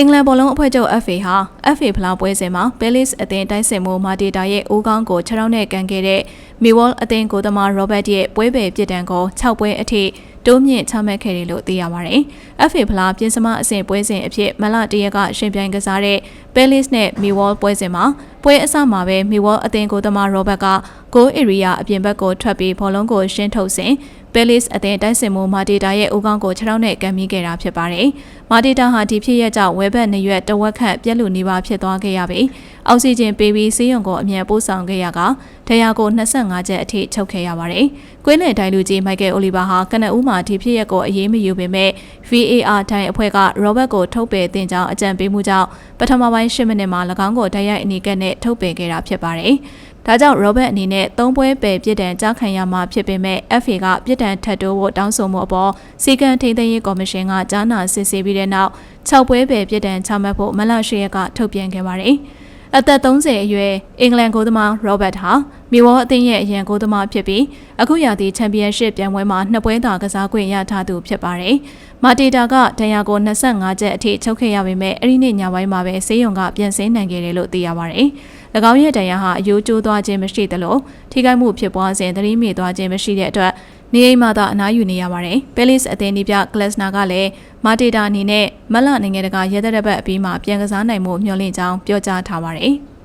အင်္ဂလန်ဘောလုံးအဖွဲ့ချုပ် FA ဟာ FA ဖလားပွဲစဉ်မှာ Palace အသင်းတိုက်စစ်မှုမာတီတာရဲ့အိုးကောင်းကို6ရောင်းနဲ့ကန်ခဲ့တဲ့ Millwall အသင်းကိုသမား Robert ရဲ့ပွဲပယ်ပြစ်ဒဏ်ကို6ပွဲအထိ တိုးမြင့်ချမှတ်ခဲ့တယ်လို့သိရပါတယ်။ FA ဖလားပြင်စမအဆင့်ပွဲစဉ်အဖြစ်မလတရက်ကရှင်ပြိုင်ကစားတဲ့ Palace နဲ့ Millwall ပွဲစဉ်မှာပွဲအစမှာပဲ Millwall အသင်းကိုသမား Robert က goal area အပြင်ဘက်ကိုထွက်ပြီးဘောလုံးကိုရှင်းထုတ်စဉ် Palace အသင်းတိုက်စစ်မှုမာတီတာရဲ့အိုးကောင်းကို6ရောင်းနဲ့ကန်မိခဲ့တာဖြစ်ပါတယ်။မာတီတာဟာဒီဖြစ်ရက်ကြောင့်ဝဲဘက်နှစ်ရွက်တဝက်ခန့်ပြက်လူနေပါဖြစ်သွားခဲ့ရပြီးအောက်ဆီဂျင်ပေးပြီးဆေးရုံကိုအမြန်ပို့ဆောင်ခဲ့ရကဒဏ်ရာကို25ချက်အထိချုပ်ခဲ့ရပါတယ်။ကွင်းလယ်တိုင်းလူကြီးမိုက်ကယ်အိုလီဗာဟာကနအူးမှာဒီဖြစ်ရက်ကိုအရေးမယူပေမဲ့ VAR တိုင်းအဖွဲ့က Robert ကိုထုတ်ပယ်တင်ကြောင်းအကြံပေးမှုကြောင့်ပထမပိုင်း10မိနစ်မှာ၎င်းကိုတိုက်ရိုက်အနီးကပ်နဲ့ထုတ်ပယ်ခဲ့တာဖြစ်ပါတယ်။ဒါကြောင့် Robert အနေနဲ့သုံးပွဲပယ်ပြစ်ဒဏ်ကြားခံရမှာဖြစ်ပေမဲ့ FA ကပြစ်ဒဏ်ထပ်တိုးဖို့တောင်းဆိုမှုအပေါ်စီကံထိန်းသိမ်းရေးကော်မရှင်ကကြားနာစစ်ဆေးပြီးတဲ့နောက်6ပွဲပယ်ပြစ်ဒဏ်ချမှတ်ဖို့မလရှိရက်ကထုတ်ပြန်ခဲ့ပါတယ်။ အသက်30အရွယ်အင်္ဂလန်ကိုသမား Robert ဟာမီဝေါအသင်းရဲ့အရန်ကိုသမားဖြစ်ပြီးအခုရာသီချန်ပီယံရှစ်ပြိုင်ပွဲမှာနှစ်ပွဲသာကစားခွင့်ရထားသူဖြစ်ပါတယ်။မာတီတာကဒဏ်ရာကို25ချက်အထိချုပ်ခဲ့ရပေမဲ့အဲ့ဒီနေ့ညပိုင်းမှာပဲဆေးရုံကပြန်ဆင်းနိုင်ခဲ့တယ်လို့သိရပါတယ်။၎င်းရဲ့ဒဏ်ရာဟာအယိုးကျိုးသွားခြင်းမရှိသလိုထိခိုက်မှုဖြစ်ပွားစဉ်သတိမေ့သွားခြင်းမရှိတဲ့အတွက် နေအိမ်မှာသာအနားယူနေရပါတယ်။ပဲလစ်အသင်းဒီပြကလစ်နာကလည်းမာတီတာအနေနဲ့မလနိုင်ငံတကာရဲတပ်ဘက်အပြီးမှာပြန်ကစားနိုင်မှုမျှော်လင့်ကြောင်းပြောကြားထားပါတယ်။